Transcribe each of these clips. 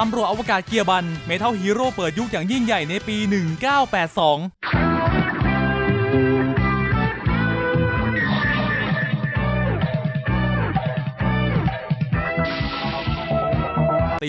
ตำรวจอวกาศเกียร์บัน เมทัลฮีโร่เปิดยุคอย่างยิ่งใหญ่ในปี 1982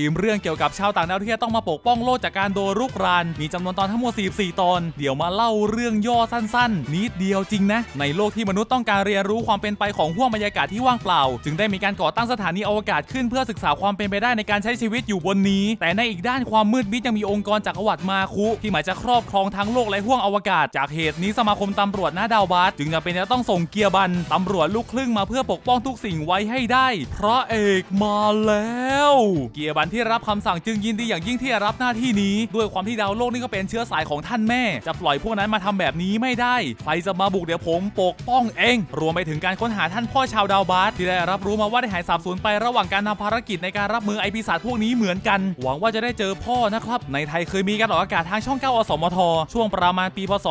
ีมเรื่องเกี่ยวกับชาวต่างดาวที่ต้องมาปกป้องโลกจากการโดนรุกราน มีจำนวนตอนทั้งหมด 44 ตอน เดี๋ยวมาเล่าเรื่องย่อสั้นๆ นิดเดียวจริงนะ ในโลกที่มนุษย์ต้องการเรียนรู้ความเป็นไปของห้วงบรรยากาศที่ว่างเปล่า จึงได้มีการก่อตั้งสถานีอวกาศขึ้นเพื่อศึกษาความเป็นไปได้ในการใช้ชีวิตอยู่บนนี้ แต่ในอีกด้านความมืดมิดยังมีองค์กรจักรวรรดิมาคุที่หมายจะครอบครองทั้งโลกและห้วงอวกาศ จากเหตุนี้สมาคมตำรวจหน้าดาวบาสจึงจำเป็นจะต้องส่งเกียร์บันตำรวจลูกครึ่งมาเพื่อปกป้องทุกสิ่งไว้ให้ได้พระเอกมาแล้ว เกียร์บันที่รับคำสั่งจึงยินดีอย่างยิ่งที่จะรับหน้าที่นี้ ด้วยความที่ดาวโลกนี่ก็เป็นเชื้อสายของท่านแม่ จะปล่อยพวกนั้นมาทำแบบนี้ไม่ได้ ใครจะมาบุกเดี๋ยวผมปกป้องเอง รวมไปถึงการค้นหาท่านพ่อชาวดาวบาสที่ได้รับรู้มาว่าได้หายสาบสูญไประหว่างการทำภารกิจในการรับมือไอปีศาจพวกนี้เหมือนกัน หวังว่าจะได้เจอพ่อนะครับ ในไทยเคยมีการออกอากาศทางช่อง 9 อสมท ช่วงประมาณปี พศ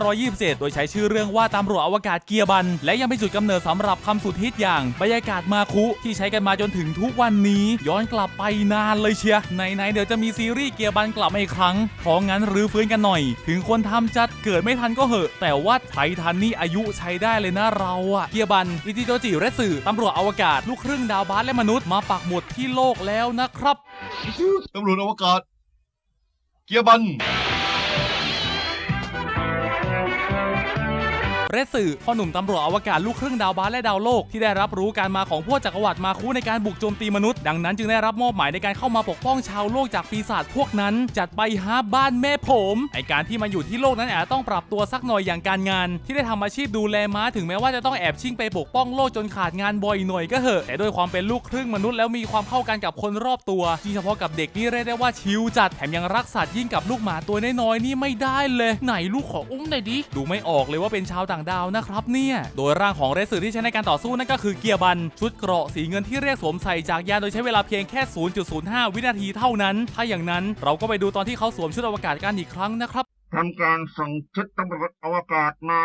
2527 โดยใช้ชื่อเรื่องว่าตำรวจอวกาศเกียร์บัน และยังเป็นจุดกำเนิดสำหรับคำสุดฮิตอย่างบรรยากาศมาคุที่ใช้กันมาจนถึงทุกวันนี้ ย้อนกลับไปนานเลยเชียไหนๆเดี๋ยวจะมีซีรีส์เกียร์บันกลับมาอีกครั้ง ของงั้นรื้อฟื้นกันหน่อย ถึงคนทำจัดเกิดไม่ทันก็เหอะ แต่ว่าไททันนี่อายุใช้ได้เลยนะเราอะเกียร์บันอิจิโตจิเรสือตำรวจอวกาศ ลูกครึ่งดาวบาสและมนุษย์มาปักหมุดที่โลกแล้วนะครับตำรวจอวกาศ เกียร์บัน เรสสึพ่อหนุ่มตำรวจอวกาศลูกครึ่งดาวบาสและดาวโลกที่ได้รับรู้การมาของพวกจักรวรรดิมาคุในการบุกโจมตีมนุษย์ ดังนั้นจึงได้รับมอบหมายในการเข้ามาปกป้องชาวโลกจากปีศาจพวกนั้น จัดไปฮาบ้านแม่ผมไอการที่มาอยู่ที่โลกนั้นอาจจะต้องปรับตัวสักหน่อยอย่างการงาน ที่ได้ทำอาชีพดูแลม้าถึงแม้ว่าจะต้องแอบชิ่งไปปกป้องโลกจนขาดงานบ่อยหน่อยก็เหอะแต่ด้วยความเป็นลูกครึ่งมนุษย์แล้วมีความเข้ากันกับคนรอบตัวที่เฉพาะกับเด็กนี่เรียกได้ว่าชิลจัดแถมยังรักสัตว์ยิ่งกับลูกหมาตัวน้อยๆนี่ไม่ได้เลย ไหนลูกขออุ้มหน่อยดิดูไม่ออกเลยว่าเป็นชาวต่างดาวนะครับเนี่ย โดยร่างของเรสือที่ใช้ในการต่อสู้นั่นก็คือเกียร์บัน ชุดเกราะสีเงินที่เรียกสวมใส่จากยานโดยใช้เวลาเพียงแค่ 0.05 วินาทีเท่านั้น ถ้าอย่างนั้นเราก็ไปดูตอนที่เขาสวมชุดอวกาศกันอีกครั้งนะครับทำการส่งชุดตำรวจอวกาศมา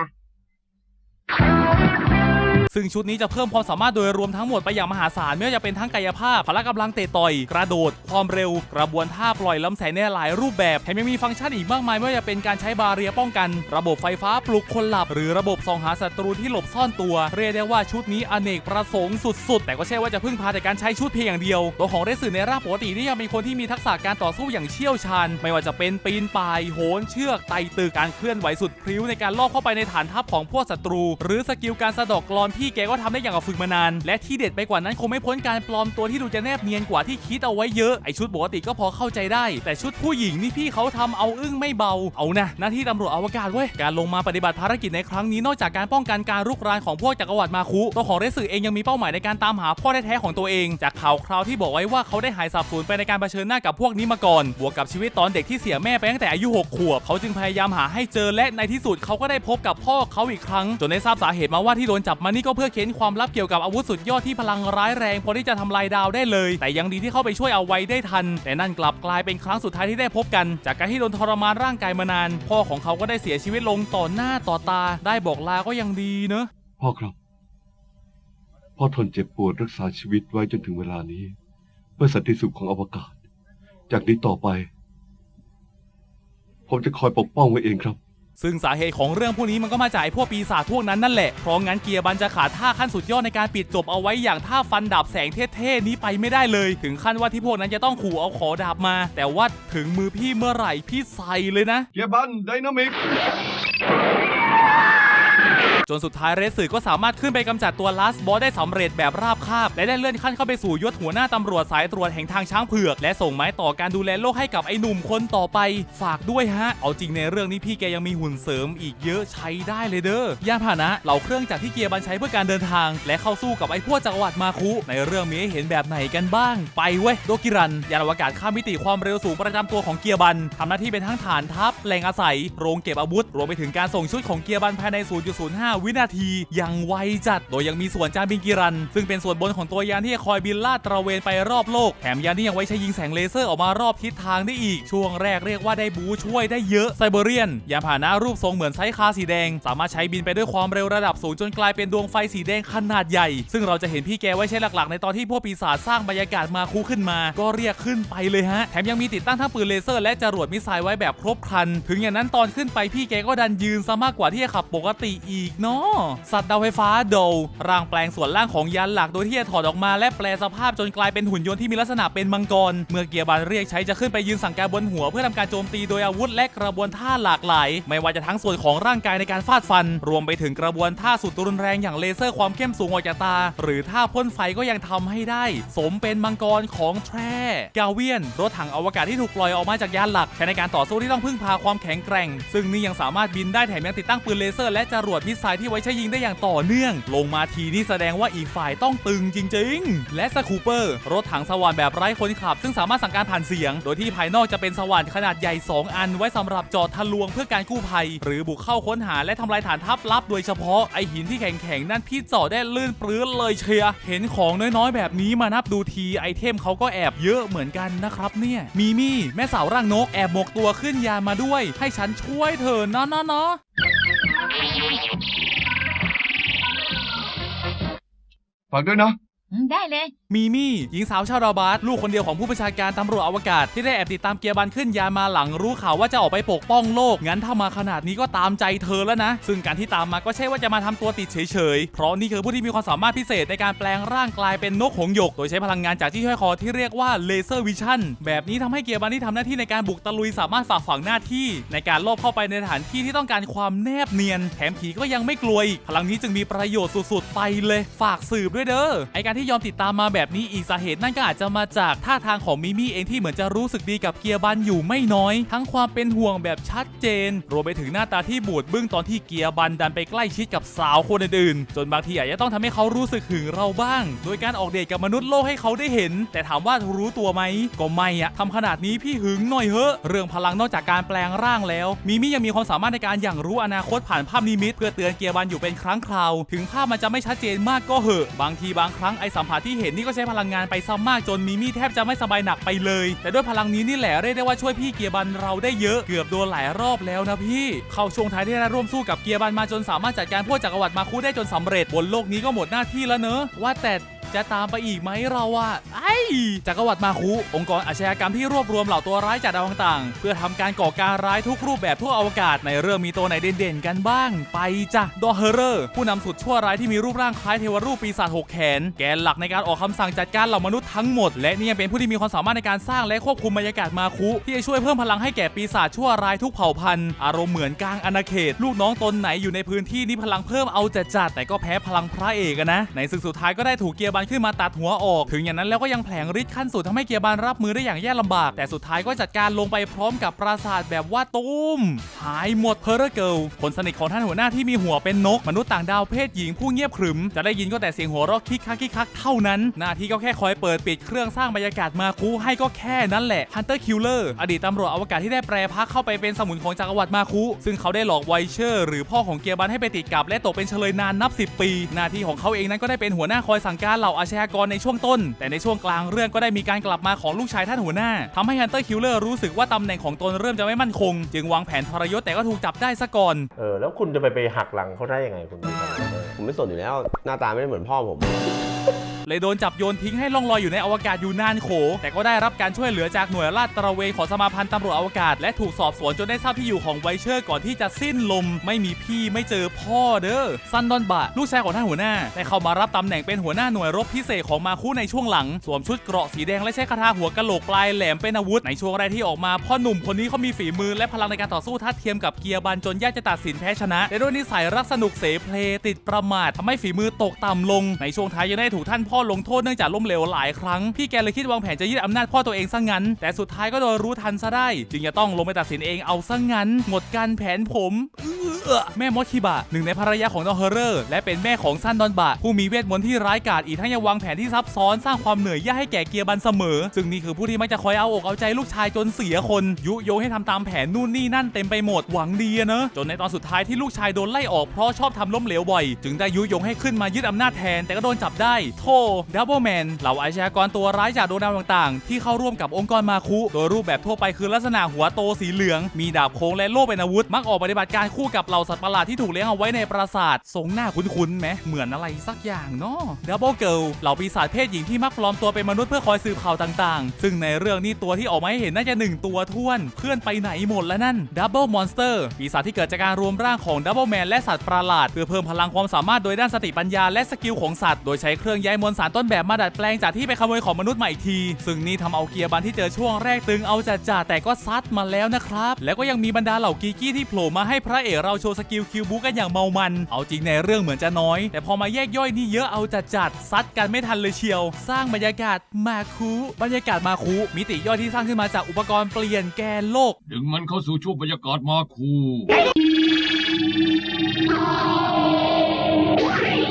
ซึ่งชุดนี้จะเพิ่มความสามารถโดยรวมทั้งหมดไปอย่างมหาศาลไม่ว่าจะเป็นทั้งกายภาพพละกำลังเตะต่อย กระโดด ความเร็ว กระบวนท่าปล่อยลำแสงในหลายรูปแบบแถมยังมีฟังก์ชันอีกมากมายไม่ว่าจะเป็นการใช้บาเรียป้องกัน ระบบไฟฟ้าปลุกคนหลับ หรือระบบส่องหาศัตรูที่หลบซ่อนตัว เรียกได้ว่าชุดนี้อเนกประสงค์สุดๆ แต่ก็ใช่ว่าจะพึ่งพาแต่การใช้ชุดเพียงอย่างเดียว ตัวของเรสือในร่างปกตินี่ยังมีคนที่มีทักษะการต่อสู้อย่างเชี่ยวชาญ ไม่ว่าจะเป็นปีนป่ายโหนเชือกไต่ตึกการเคลื่อนไหวสุดพริ้วในการลอบเข้าไปในฐานทัพของพวกศัตรู หรือสกิลการสะดอกกลอนพี่แกก็ทำได้อย่างกับฝึกมานาน และที่เด็ดไปกว่านั้นคงไม่พ้นการปลอมตัวที่ดูจะแนบเนียนกว่าที่คิดเอาไว้เยอะ ไอชุดปกติก็พอเข้าใจได้ แต่ชุดผู้หญิงนี่พี่เขาทำเอาอึ้งไม่เบา เอานะหน้าที่ตำรวจอวกาศเว้ย การลงมาปฏิบัติภารกิจในครั้งนี้นอกจากการป้องกันการรุกรานของพวกจักรวรรดิมาคุตัวของเรสึเองยังมีเป้าหมายในการตามหาพ่อแท้ๆของตัวเอง จากข่าวคราวที่บอกไว้ว่าเขาได้หายสาบสูญไปในการเผชิญหน้ากับพวกนี้มาก่อน บวกกับชีวิตตอนเด็กที่เสียแม่ไปตั้งแต่อายุ6ขวบเขาจึงพยายามหาให้เจอและในที่สุดเขาก็ได้พบกับพ่อเขาอีกครั้งจนได้ทราบสาเหตุมาว่าที่โดนจับมานี่ก็เพื่อเค้นความลับเกี่ยวกับอาวุธสุดยอดที่พลังร้ายแรงพอที่จะทำลายดาวได้เลย แต่ยังดีที่เข้าไปช่วยเอาไว้ได้ทัน แต่นั่นกลับกลายเป็นครั้งสุดท้ายที่ได้พบกัน จากการที่โดนทรมานร่างกายมานาน พ่อของเขาก็ได้เสียชีวิตลงต่อหน้าต่อตา ได้บอกลาก็ยังดีเนอะพ่อครับ พ่อทนเจ็บปวดรักษาชีวิตไว้จนถึงเวลานี้ เพื่อสันติสุขของอวกาศ จากนี้ต่อไป ผมจะคอยปกป้องไว้เองครับ ซึ่งสาเหตุของเรื่องพวกนี้มันก็มาจากไอพวกปีศาจพวกนั้นนั่นแหละ เพราะงั้นเกียร์บันจะขาดท่าขั้นสุดยอดในการปิดจบเอาไว้อย่างท่าฟันดาบแสงเท่ๆนี้ไปไม่ได้เลย ถึงขั้นว่าที่พวกนั้นจะต้องขู่เอาขอดาบมา แต่ว่าถึงมือพี่เมื่อไหร่พี่ใส่เลยนะ เกียร์บันไดนามิก จนสุดท้ายเรสสือก็สามารถขึ้นไปกำจัดตัวลาสบอสได้สำเร็จแบบราบคาบ และได้เลื่อนขั้นเข้าไปสู่ยศหัวหน้าตำรวจสายตรวจแห่งทางช้างเผือก และส่งไม้ต่อการดูแลโลกให้กับไอ้หนุ่มคนต่อไป ฝากด้วยฮะ เอาจริงในเรื่องนี้พี่แกยังมีหุ่นเสริมอีกเยอะใช้ได้เลยเด้อยานพาหนะเหล่าเครื่องจักรที่เกียร์บันใช้เพื่อการเดินทาง และเข้าสู้กับไอ้พวกจักรวรรดิมาคุในเรื่องมีให้เห็นแบบไหนกันบ้าง ไปเว้ยโดกิรันยานอวกาศข้ามมิติความเร็วสูงประจำตัวของเกียร์บันทำหน้าที่เป็นทั้งฐานทัพแหล่งอาศัย โรงเก็บอาวุธรวมไปถึงการส่งชุดของเกียร์บันภายใน 0.05 5 วินาทีอย่างไวจัด โดยยังมีส่วนจานบินกิรัน ซึ่งเป็นส่วนบนของตัวยานที่จะคอยบินลาดตระเวนไปรอบโลก แถมยานนี้ยังไว้ใช้ยิงแสงเลเซอร์ออกมารอบทิศทางได้อีก ช่วงแรกเรียกว่าได้บูช่วยได้เยอะไซเบเรียนยานพาหนะรูปทรงเหมือนไซคาสีแดง สามารถใช้บินไปด้วยความเร็วระดับสูงจนกลายเป็นดวงไฟสีแดงขนาดใหญ่ ซึ่งเราจะเห็นพี่แกไว้ใช้หลักๆ ในตอนที่พวกปีศาจสร้างบรรยากาศมาคูขึ้นมา ก็เรียกขึ้นไปเลยฮะแถมยังมีติดตั้งทั้งปืนเลเซอร์และจรวดมิสไซล์ไว้แบบครบครัน ถึงอย่างนั้นตอนขึ้นไปพี่แกก็ดันยืนซะมากกว่าที่จะขับปกติอีกเนาะสัตว์ดาวไฟฟ้าโดร่างแปลงส่วนล่างของยานหลักโดยที่จะถอดออกมาและแปลสภาพจนกลายเป็นหุ่นยนต์ที่มีลักษณะเป็นมังกร เมื่อเกียร์บันเรียกใช้จะขึ้นไปยืนสั่งการบนหัว เพื่อทำการโจมตีโดยอาวุธและกระบวนท่าหลากหลาย ไม่ว่าจะทั้งส่วนของร่างกายในการฟาดฟัน รวมไปถึงกระบวนท่าสุดรุนแรงอย่างเลเซอร์ความเข้มสูงออกจากตา หรือท่าพ่นไฟก็ยังทำให้ได้ สมเป็นมังกรของแทรกาเวียน รถถังอวกาศที่ถูกปล่อยออกมาจากยานหลัก ใช้ในการต่อสู้ที่ต้องพึ่งพาความแข็งแกร่ง ซึ่งนี่ยังสามารถบินได้แถมยังติดตั้งปืนเลเซอร์และจรวดมิสไซล์ที่ไว้ใช้ยิงได้อย่างต่อเนื่อง ลงมาทีนี่แสดงว่าอีกฝ่ายต้องตึงจริง ๆ และสคูเปอร์ รถถังสว่านแบบไร้คนขับ ซึ่งสามารถสั่งการผ่านเสียง โดยที่ภายนอกจะเป็นสว่านขนาดใหญ่ 2 อัน ไว้สำหรับจอดทะลวงเพื่อการกู้ภัย หรือบุกเข้าค้นหาและทำลายฐานทัพลับ โดยเฉพาะไอหินที่แข็งๆนั่นพี่จอดได้ลื่นปลื้นเลยเชียเห็นของน้อยๆ แบบนี้มานับดูทีไอเทมเขาก็แอบเยอะเหมือนกันนะครับเนี่ยมีมี่แม่สาวร่างนกแอบหมกตัวขึ้นยานมาด้วย ให้ฉันช่วยเธอเนาะเนาะเนาะ Pagod na? ได้เลย มีมี่หญิงสาวชาวดาวบาสลูกคนเดียวของผู้บัญชาการตำรวจอวกาศที่ได้แอบติดตามเกียร์บันขึ้นยานมาหลังรู้ข่าวว่าจะออกไปปกป้องโลก งั้นถ้ามาขนาดนี้ก็ตามใจเธอแล้วนะ ซึ่งการที่ตามมาก็ใช่ว่าจะมาทำตัวติดเฉยๆ เพราะนี่คือผู้ที่มีความสามารถพิเศษในการแปลงร่างกลายเป็นนกหงส์หยก โดยใช้พลังงานจากที่ห้อยคอที่เรียกว่าเลเซอร์วิชั่นแบบนี้ทำให้เกียร์บันที่ทำหน้าที่ในการบุกตะลุยสามารถฝาฝังหน้าที่ ในการลอบเข้าไปในสถานที่ที่ต้องการความแนบเนียน แถมผีก็ยังไม่กลัวอีกพลังนี้จึงมีประโยชน์สุดๆไปเลย ฝากสืบด้วยเด้อไอการที่ยอมติดตามมาแบบนี้อีกสาเหตุนั่นก็อาจจะมาจากท่าทางของมิมี่เองที่เหมือนจะรู้สึกดีกับเกียร์บันอยู่ไม่น้อย ทั้งความเป็นห่วงแบบชัดเจน รวมไปถึงหน้าตาที่บูดบึ้งตอนที่เกียร์บันดันไปใกล้ชิดกับสาวคนอื่นๆจนบางทีอาจจะต้องทำให้เขารู้สึกหึงเราบ้าง โดยการออกเดทกับมนุษย์โลกให้เขาได้เห็น แต่ถามว่ารู้ตัวไหมก็ไม่อะทำขนาดนี้พี่หึงหน่อยเหอะ เรื่องพลังนอกจากการแปลงร่างแล้ว มิมี่ยังมีความสามารถในการอย่างรู้อนาคตผ่านภาพนิมิต เพื่อเตือนเกียร์บันอยู่เป็นครั้งคราว ถึงภาพมันจะไม่ชัดเจนมากก็เหอะ บางทีบางครั้งไอสัมผัสที่เห็นนี่ก็ใช้พลังงานไปซ้ำมากจนมีมี่แทบจะไม่สบายหนักไปเลย แต่ด้วยพลังนี้นี่แหละเรียกได้ว่าช่วยพี่เกียร์บันเราได้เยอะเกือบโดนหลายรอบแล้วนะพี่เข้าช่วงท้ายที่ได้ร่วมสู้กับเกียร์บันมาจนสามารถจัดการพวกจักรวรรดิมาคุได้จนสำเร็จบนโลกนี้ก็หมดหน้าที่แล้วเนอะว่าแต่ จะตามไปอีกไหมเราอะไอ้จักรวรรดิมาคุ องค์กรอาชญากรรมที่รวบรวมเหล่าตัวร้ายจากดาวต่างๆ เพื่อทำการก่อการร้ายทุกรูปแบบทั่วอวกาศในเรื่องมีตัวไหนเด่นๆกันบ้าง ไปจ้ะดอเฮเรอร์ ผู้นำสุดชั่วร้ายที่มีรูปร่างคล้ายเทวรูปปีศาจหกแขน แกนหลักในการออกคำสั่งจัดการเหล่ามนุษย์ทั้งหมด และนี่ยังเป็นผู้ที่มีความสามารถในการสร้างและควบคุมบรรยากาศมาคุ ที่จะช่วยเพิ่มพลังให้แก่ปีศาจชั่วร้ายทุกเผ่าพันธุ์อารมณ์เหมือนกลางอาณาเขต ลูกน้องตนไหนอยู่ในพื้นที่นี้พลังเพิ่มเอาจัดจัดๆแต่ก็แพ้พลังพระเอกอะนะในศึกสุดท้ายก็ได้ถูกเกียร์บันขึ้นมาตัดหัวออก ถึงอย่างนั้นแล้วก็ยังแผลงฤทธิ์ขั้นสุดทำให้เกียร์บันรับมือได้อย่างแย่ลำบาก แต่สุดท้ายก็จัดการลงไปพร้อมกับปราสาทแบบว่าตุ้ม หายหมดเพอร์เกิลคนสนิทของท่านหัวหน้าที่มีหัวเป็นนก มนุษย์ต่างดาวเพศหญิงผู้เงียบขรึม จะได้ยินก็แต่เสียงหัวเราะคิกคักคิกคักเท่านั้น หน้าที่ก็แค่คอยเปิดปิดเครื่องสร้างบรรยากาศมาคูให้ก็แค่นั้นแหละฮันเตอร์คิลเลอร์อดีตตำรวจอวกาศที่ได้แปรพักเข้าไปเป็นสมุนของจักรวรรดิมาคุซึ่งเขาได้หลอกไวเชอร์ หรือพ่อของเกียร์บันให้ไปติดกับ และตกเป็นเฉลยนานนับ 10 ปี หน้าที่ของเขาเองนั้นก็ได้เป็นหัวหน้าคอยสั่งการเหล่าอาชญากรในช่วงต้น แต่ในช่วงกลางเรื่องก็ได้มีการกลับมาของลูกชายท่านหัวหน้าทำให้ฮันเตอร์คิลเลอร์รู้สึกว่าตำแหน่งของตนเริ่มจะไม่มั่นคง จึงวางแผนทรยศแต่ก็ถูกจับได้ซะก่อน เออแล้วคุณจะไปไปหักหลังเขาได้ยังไงคุณผมไม่สนอยู่แล้ว หน้าตาไม่ได้เหมือนพ่อผม เลยโดนจับโยนทิ้งให้ล่องลอยอยู่ในอวกาศอยู่นานโข แต่ก็ได้รับการช่วยเหลือจากหน่วยลาดตระเวนของสมาพันธ์ตำรวจอวกาศ และถูกสอบสวนจนได้ทราบที่อยู่ของไวเชอร์ก่อนที่จะสิ้นลม ไม่มีพี่ไม่เจอพ่อเด้อซันดอนบะลูกชายของท่านหัวหน้าได้เข้ามารับตำแหน่งเป็นหัวหน้าหน่วยรบพิเศษของมาคุในช่วงหลังสวมชุดเกราะสีแดงและใช้คาถาหัวกะโหลกปลายแหลมเป็นอาวุธในช่วงแรกที่ออกมาพ่อหนุ่มคนนี้เขามีฝีมือและพลังในการต่อสู้ทัดเทียมกับเกียร์บันจนยากจะตัดสินแพ้ชนะแต่ด้วยนิสัยรักสนุกเสเพลติดประมาททำให้ฝีมือตกต่ำลงในช่วงท้ายยังได้ถูกท่านพ่อพ่อลงโทษเนื่องจากล้มเหลวหลายครั้ง พี่แกเลยคิดวางแผนจะยึดอำนาจพ่อตัวเองซะงั้น แต่สุดท้ายก็โดนรู้ทันซะได้ จึงจะต้องลงไปตัดสินเองเอาซะงั้น หมดการแผนผมแม่มดคิบะหนึ่งในภรรยาของดอนเฮอร์เรอร์ และเป็นแม่ของซันดอนบะ ผู้มีเวทมนต์ที่ร้ายกาจอีกทั้งยังวางแผนที่ซับซ้อนสร้างความเหนื่อยยากให้แก่เกียร์บันเสมอ ซึ่งนี่คือผู้ที่มักจะคอยเอาอกเอาใจลูกชายจนเสียคน ยุโยงให้ทำตามแผนนู่นนี่นั่นเต็มไปหมดหวังดีอะเนอะจนในตอนสุดท้ายที่ลูกชายโดนไล่ออกเพราะชอบทำล้มเหลวบ่อย จึงได้ยุยงให้ขึ้นมายึดอำนาจแทนแต่ก็โดนจับได้ โดับเบิลแมนเหล่าอาชญากรตัวร้ายจากดวงดาวต่างๆ ที่เข้าร่วมกับองค์กรมาคุ โดยรูปแบบทั่วไปคือลักษณะหัวโตสีเหลือง มีดาบโค้งและโล่เป็นอาวุธ มักออกปฏิบัติการคู่กับเหล่าสัตว์ประหลาดที่ถูกเลี้ยงเอาไว้ในปราสาททรงหน้าคุ้นๆไหมเหมือนอะไรสักอย่างเนาะดับเบิลเกิลเหล่าปีศาจเพศหญิงที่มักปลอมตัวเป็นมนุษย์เพื่อคอยสืบข่าวต่างๆ ซึ่งในเรื่องนี้ตัวที่ออกมาให้เห็นน่าจะหนึ่งตัวท้วน เพื่อนไปไหนหมดแล้วนั่นดับเบิลมอนสเตอร์ปีศาจที่เกิดจากการรวมร่างของดับเบิลแมนและสัตว์ประหลาดเพื่อเพิ่มพลังความสามารถโดยด้านสติปัญญาและสกิลของสัตว์โดยใช้เครื่องย้ายมวลสารต้นแบบมาดัดแปลงจากที่ไปขโมยของมนุษย์มาอีกที ซึ่งนี่ทำเอาเกียร์บันที่เจอช่วงแรกตึงเอาจัดจ่าแต่ก็ซัดมาแล้วนะครับ แล้วก็ยังมีบรรดาเหล่ากีกี้ที่โผล่มาให้พระเอกเราโชว์สกิลคิวบูกันอย่างเมามัน เอาจริงในเรื่องเหมือนจะน้อย แต่พอมาแยกย่อยนี่เยอะเอาจัดจัดซัดกันไม่ทันเลยเชียว สร้างบรรยากาศมาคุบรรยากาศมาคุมิติย่อยที่สร้างขึ้นมาจากอุปกรณ์เปลี่ยนแกนโลก ดึงมันเข้าสู่ช่วงบรรยากาศมาคู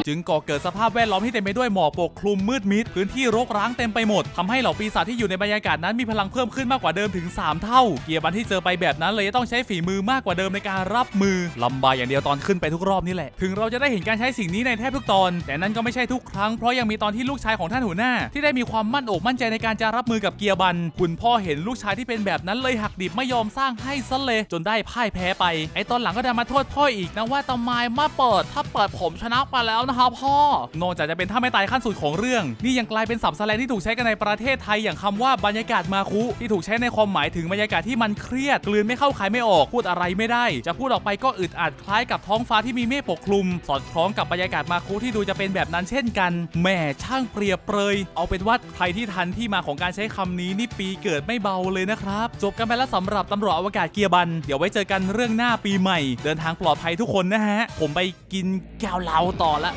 จึงก่อเกิดสภาพแวดล้อมที่เต็มไปด้วยหมอกปกคลุมมืดมิด พื้นที่รกร้างเต็มไปหมดทำให้เหล่าปีศาจที่อยู่ในบรรยากาศนั้นมีพลังเพิ่มขึ้นมากกว่าเดิมถึง 3 เท่า เกียร์บันที่เจอไปแบบนั้นเลยต้องใช้ฝีมือมากกว่าเดิมในการรับมือลำบากอย่างเดียวตอนขึ้นไปทุกรอบนี่แหละ ถึงเราจะได้เห็นการใช้สิ่งนี้ในแทบทุกตอน แต่นั่นก็ไม่ใช่ทุกครั้งเพราะยังมีตอนที่ลูกชายของท่านหัวหน้า ที่ได้มีความมั่นอกมั่นใจในการจะรับมือกับเกียร์บัน คุณพ่อเห็นลูกชายที่เป็นแบบนั้นเลยหักดิบไม่ยอมสร้างให้ซะเลยจนได้พ่ายแพ้ไปไอตอนหลังก็ดันมาโทษพ่ออีกนะว่าทำไมมาเปิดถ้าเปิดผมชนะไปแล้วนะคะพ่อนอกจากจะเป็นท่าไม่ตายขั้นสุดของเรื่อง นี่ยังกลายเป็นศัพท์แสลงที่ถูกใช้กันในประเทศไทยอย่างคำว่าบรรยากาศมาคุที่ถูกใช้ในความหมายถึงบรรยากาศที่มันเครียดกลืนไม่เข้าคายไม่ออกพูดอะไรไม่ได้ จะพูดออกไปก็อึดอัดคล้ายกับท้องฟ้าที่มีเมฆปกคลุม สอดคล้องกับบรรยากาศมาคุที่ดูจะเป็นแบบนั้นเช่นกันแหมช่างเปรียบเปรย เอาเป็นว่าใครที่ทันที่มาของการใช้คำนี้นี่ปีเกิดไม่เบาเลยนะครับจบกันไปแล้วสำหรับตำรวจอวกาศเกียร์บัน เดี๋ยวไว้เจอกันเรื่องหน้าปีใหม่ เดินทางปลอดภัยทุกคนนะฮะ ผมไปกินแก้วเหลาต่อละ